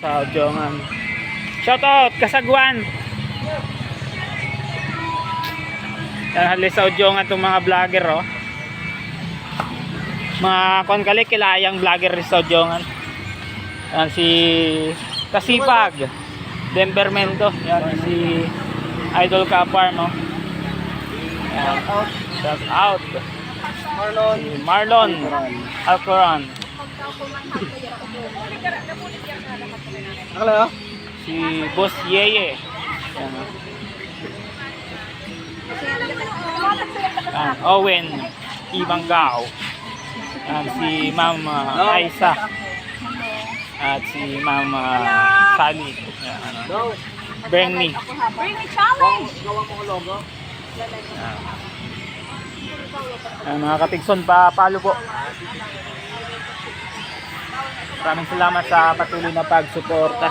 Sa Udjongan. Shoutout, Kasagwan. Yan, halis sa Udjongan itong mga vlogger, oh. Mga konkalik, kilayang vlogger sa Udjongan. Yan, si Kasipag. Denver Mendo. Yan, si Idol Kapar, no? Yan. Shout out. Marlon. Marlon Alcoran. Nakala Si Boss Yeye. Yan, oh. Yan, Owen Ibangao. Yan, si Ma'am uh, Aisa. At si Ma'am uh, Sally. Yan, ano. No. Bernie. Bring me challenge! Gawa mo ko logo. Yan, mga katigson, pa palo po. Maraming salamat sa patuloy na pagsuporta.